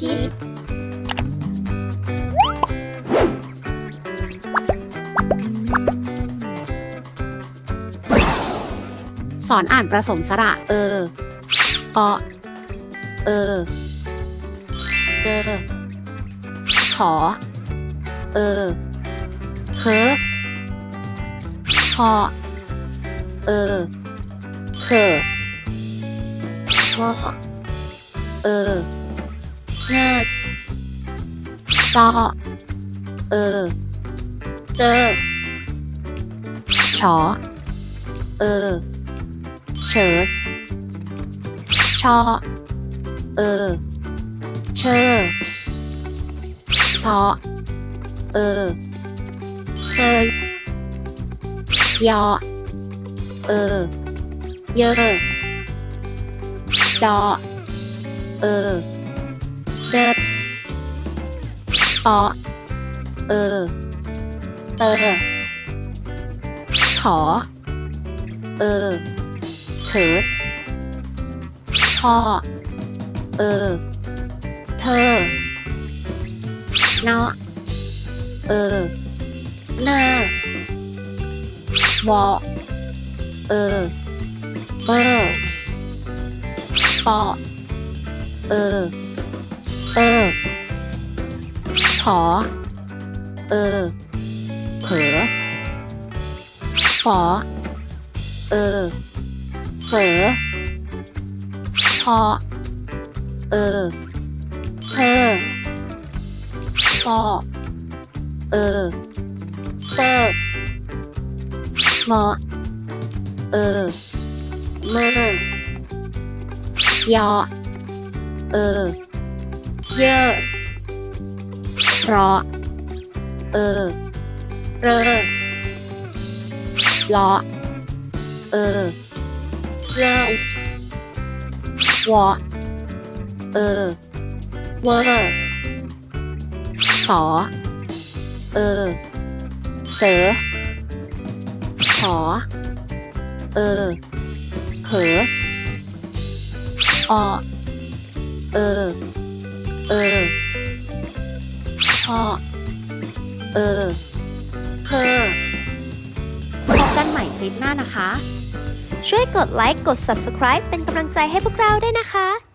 คิด สอนอ่านผสมสระ เออกาะเออ เออ ขอ เออเคิร์คอ เออเขอพอ เออ เงิดจอเออ เจอชอเออ เฉิดชอเออ เชอซอเออเซยยอ เออ เยอดอ เออ เด็ดปอเออ เตอขอ เออเถิดพ่อ เออ เธอ เนาะ เออ เนอวอเออ เบอร์ปอเออ เออ ขอ เออ เผลอฝอเออเฝอพอ เออเธอฟอเออเตอร์มอเออเมอยอเออ เยอะรอ เออ เรอลอเออ เรอวอเออ เวอร์สอ เออ เสือขอ เออเผลอออเออ เออ พอ เออ เพอพบกันใหม่คลิปหน้านะคะ ช่วยกดไลค์ กด Subscribe เป็นกำลังใจให้พวกเราด้วยนะคะ